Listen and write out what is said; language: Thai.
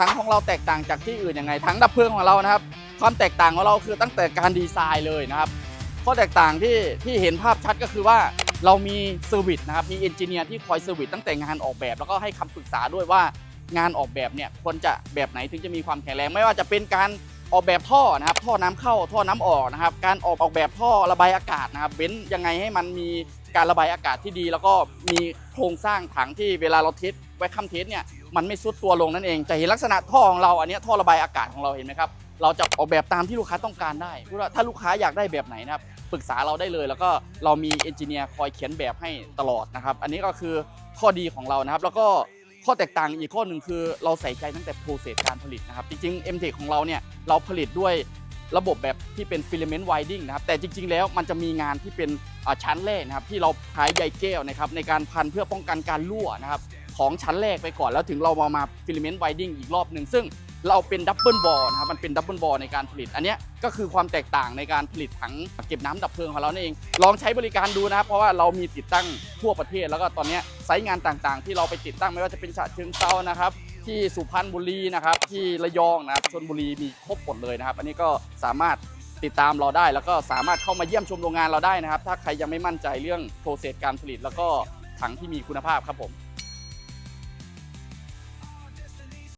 ถังของเราแตกต่างจากที่อื่นยังไงถังดับเพลิงของเรานะครับ ความแตกต่างของเราคือตั้งแต่การดีไซน์เลยนะครับข้อแตกต่างที่ที่เห็นภาพชัดก็คือว่าเรามีเซอร์วิสนะครับมีเอนจิเนียร์ที่คอยเซอร์วิสตั้งแต่งานออกแบบ แล้วก็ให้คำปรึกษาด้วยว่างานออกแบบเนี่ยควรจะแบบไหนถึงจะมีความแข็งแรง ไม่ว่าจะเป็นการ ออกแบบท่อนะครับท่อน้ำเข้าท่อน้ำออกนะครับ การออกออกแบบท่อระบายอากาศนะครับเว้นยังไงให้มันมีการระบายอากาศที่ดี แล้วก็มีโครงสร้างถังที่เวลาเราเทสไว้คัมเทสเนี่ยมันไม่ซุดตัวลงนั่นเองจะเห็นลักษณะท่อของเราอันนี้ท่อระบายอากาศของเราเห็นไหมครับเราจะออกแบบตามที่ลูกค้าต้องการได้ถ้าลูกค้าอยากได้แบบไหนนะครับปรึกษาเราได้เลย แล้วก็เรามีเอนจิเนียร์คอยเขียนแบบให้ตลอดนะครับ อันนี้ก็คือข้อดีของเรานะครับ แล้วก็ ข้อแตกต่างอีกข้อหนึ่งคือเราใส่ใจตั้งแต่โปรเซสการผลิตนะครับ จริงๆ m t e c h ของเราเนี่ยเราผลิตด้วยระบบแบบที่เป็นฟิล a m e n t winding นะครับ แต่จริงๆ แล้วมันจะมีงานที่เป็นชั้นแรกนะครับ ที่เราใช้ใยแก้วนะครับในการพันเพื่อป้องกันการรั่วนะครับของชั้นแรกไปก่อน แล้วถึงเรามามาฟิล a เมนต์ไวดิ้งอีกรอบหนึ่งซึ่งเราเป็นดับเบิลบอลนะครับมันเป็นดับเบิลบอลในการผลิต อันนี้ก็คือความแตกต่างในการผลิตถังเก็บน้ำดับเพลิงของเรานั่นเอง ลองใช้บริการดูนะครับ เพราะว่าเรามีติดตั้งทั่วประเทศ แล้วก็ตอนนี้ไซต์งานต่างๆ ที่เราไปติดตั้งไม่ว่าจะเป็นฉะเชิงเซานะครับ ที่สุพรรณบุรีนะครับ ที่ระยองนะครับชนบุรีมีครบหมดเลยนะครับ อันนี้ก็สามารถติดตามเราได้ แล้วก็สามารถเข้ามาเยี่ยมชมโรงงานเราได้นะครับ ถ้าใครยังไม่มั่นใจเรื่องโปรเซสการผลิต แล้วก็ถังที่มีคุณภาพครับผม